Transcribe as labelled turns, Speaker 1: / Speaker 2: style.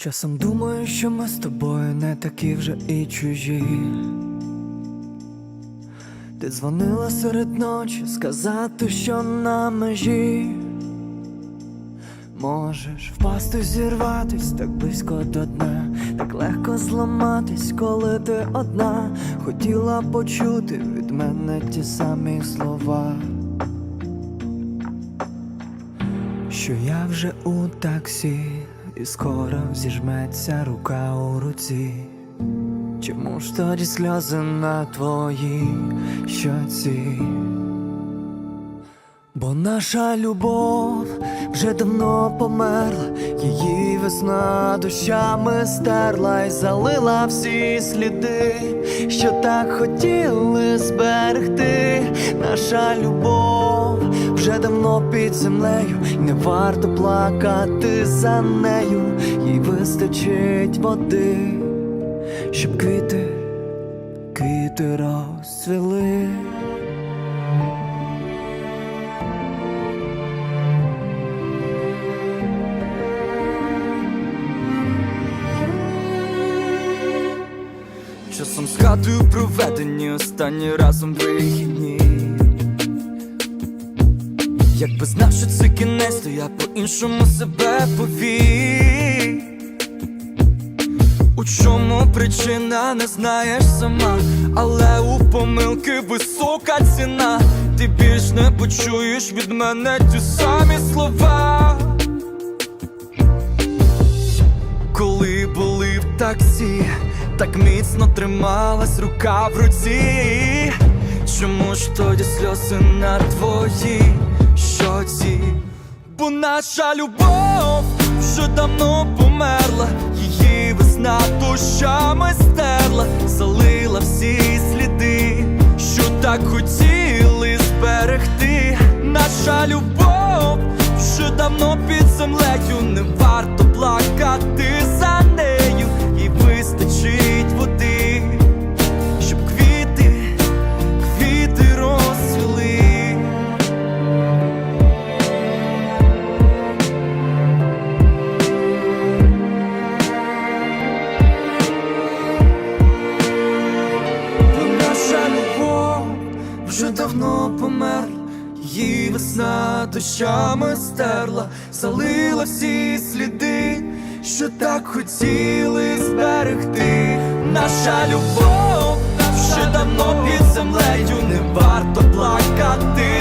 Speaker 1: Часом думаю, що ми з тобою не такі вже і чужі. Ти дзвонила серед ночі сказати, що на межі. Можеш впасти, зірватись так близько до дна, так легко зламатись, коли ти одна. Хотіла почути від мене ті самі слова. Що я вже у таксі, і скоро зіжметься рука у руці. Чому ж тоді сльози на твоїй щоці? Бо наша любов вже давно померла, її весна дощами стерла і залила всі сліди, що так хотіли зберегти. Наша любов вже давно під землею, не варто плакати за нею, їй вистачить води, щоб квіти, квіти розцвіли. Часом згадую проведені останні разом вихідні. Якби знав, що це кінець, то я по-іншому себе повів. У чому причина не знаєш сама, але у помилки висока ціна. Ти більш не почуєш від мене ті самі слова. Коли були в таксі, так міцно трималась рука в руці. Чому ж тоді сльози на твоїй щоці? Бо наша любов вже давно померла, її весна дощами стерла, залила всі сліди, що так хотіли зберегти. Наша любов вже давно під землею, не варто плакати вже давно померла, її весна дощами стерла, залила всі сліди, що так хотіли зберегти. Наша любов вже давно під землею, не варто плакати